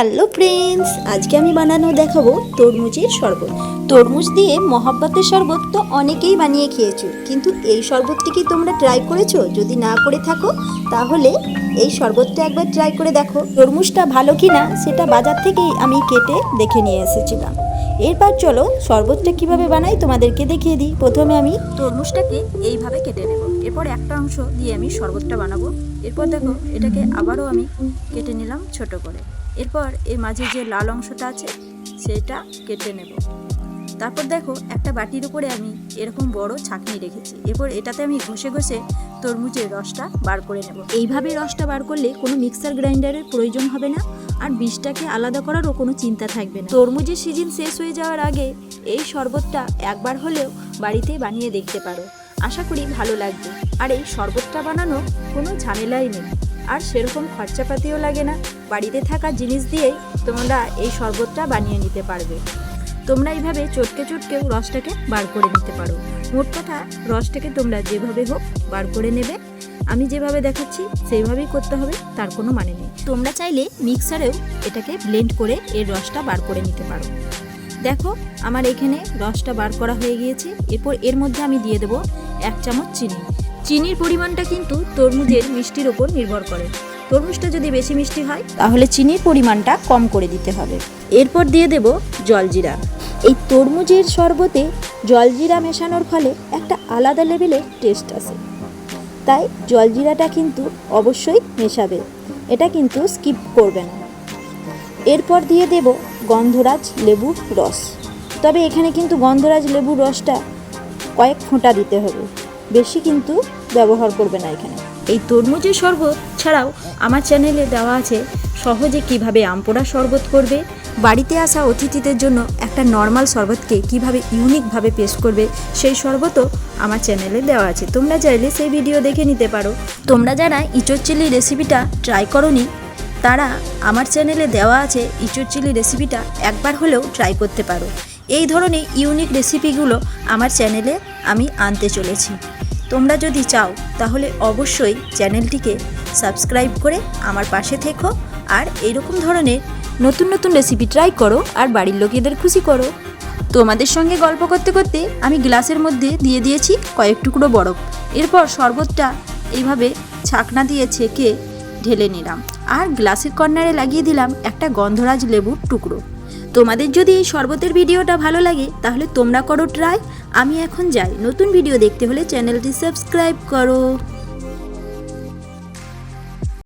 Hello friends আজকে আমি বানানো দেখাবো তরমুজের শরবত। তরমুজ দিয়ে মহাব্বতের শরবত তো অনেকেই বানিয়ে খেয়েছো, কিন্তু এই শরবতটি কি তোমরা ট্রাই করেছ? যদি না করে থাকো, তাহলে এই শরবতটা একবার ট্রাই করে দেখো। তরমুজটা ভালো কি না সেটা বাজার থেকেই আমি কেটে দেখে নিয়ে এসেছিলাম। এরপর চলো শরবতটা কীভাবে বানাই তোমাদেরকে দেখিয়ে দিই। প্রথমে আমি তরমুজটাকে এইভাবে কেটে নেব। এরপর একটা অংশ দিয়ে আমি শরবতটা বানাবো। এরপর দেখো, এটাকে আবারও আমি কেটে নিলাম ছোট করে। এরপর এর মাঝে যে লাল অংশটা আছে, সেটা কেটে নেব। তারপর দেখো, একটা বাটির উপরে আমি এরকম বড় ছাঁকনি রেখেছি। এরপর এটাতে আমি ঘষে ঘষে তরমুজের রসটা বার করে নেব। এইভাবে রসটা বার করলে কোনো মিক্সার গ্রাইন্ডারের প্রয়োজন হবে না আর বীজটাকে আলাদা করারও কোনো চিন্তা থাকবে না। তরমুজের সিজন শেষ হয়ে যাওয়ার আগে এই শরবতটা একবার হলেও বাড়িতে বানিয়ে দেখতে পারো। আশা করি ভালো লাগবে। আর এই শরবতটা বানানো কোনো ঝামেলাই নেই। আর সেরকম খরচাপাতিও লাগে না। বাড়িতে থাকা জিনিস দিয়েই তোমরা এই শরবতটা বানিয়ে নিতে পারবে। তোমরা এইভাবে চটকে চটকেও রসটাকে বার করে নিতে পারো। মোট কথা, রসটাকে তোমরা যেভাবে হোক বার করে নেবে। আমি যেভাবে দেখাচ্ছি, সেইভাবেই করতে হবে, তার কোনো মানে নেই। তোমরা চাইলে মিক্সারেও এটাকে ব্লেন্ড করে এর রসটা বার করে নিতে পারো। দেখো, আমার এখানে রসটা বার করা হয়ে গিয়েছে। এরপর এর মধ্যে আমি দিয়ে দেবো এক চামচ চিনি। চিনির পরিমাণটা কিন্তু তরমুজের মিষ্টির ওপর নির্ভর করে। তরমুজটা যদি বেশি মিষ্টি হয়, তাহলে চিনির পরিমাণটা কম করে দিতে হবে। এরপর দিয়ে দেব জলজিরা। এই তরমুজের শরবতে জলজিরা মেশানোর ফলে একটা আলাদা লেভেলের টেস্ট আসে তাই জলজিরাটা কিন্তু অবশ্যই মেশাবে, এটা কিন্তু স্কিপ করবে না। এরপর দিয়ে দেব গন্ধরাজ লেবুর রস। তবে এখানে কিন্তু গন্ধরাজ লেবুর রসটা কয়েক ফোঁটা দিতে হবে, বেশি কিন্তু ব্যবহার করবে না এখানে। এই তরমুজের শরবত ছাড়াও আমার চ্যানেলে দেওয়া আছে সহজে কীভাবে আমপোড়া শরবত করবে বাড়িতে আসা অতিথিদের জন্য একটা নর্মাল শরবতকে কীভাবে ইউনিকভাবে পেশ করবে সেই শরবতও আমার চ্যানেলে দেওয়া আছে। তোমরা চাইলে সেই ভিডিও দেখে নিতে পারো। তোমরা যারা ইঁচড় চিলি রেসিপিটা ট্রাই করনি, তারা আমার চ্যানেলে দেওয়া আছে ইঁচড় চিলি রেসিপিটা একবার হলেও ট্রাই করতে পারো। এই ধরনের ইউনিক রেসিপিগুলো আমার চ্যানেলে আমি আনতে চলেছি। তোমরা যদি চাও, তাহলে অবশ্যই চ্যানেলটিকে সাবস্ক্রাইব করে আমার পাশে থেকো। আর এইরকম ধরনের নতুন নতুন রেসিপি ট্রাই করো আর বাড়ির লোকেদের খুশি করো। তোমাদের সঙ্গে গল্প করতে করতে আমি গ্লাসের মধ্যে দিয়ে দিয়েছি কয়েক টুকরো বরফ। এরপর শরবতটা এইভাবে ছাকনা দিয়ে ছেঁকে ঢেলে নিলাম আর গ্লাসের কর্নারে লাগিয়ে দিলাম একটা গন্ধরাজ লেবুর টুকরো। তোমাদের যদি এই শরবতের ভিডিওটা ভালো লাগে, তাহলে তোমরা করো ট্রাই আমি এখন যাই। নতুন ভিডিও দেখতে হলে চ্যানেলটি সাবস্ক্রাইব করো।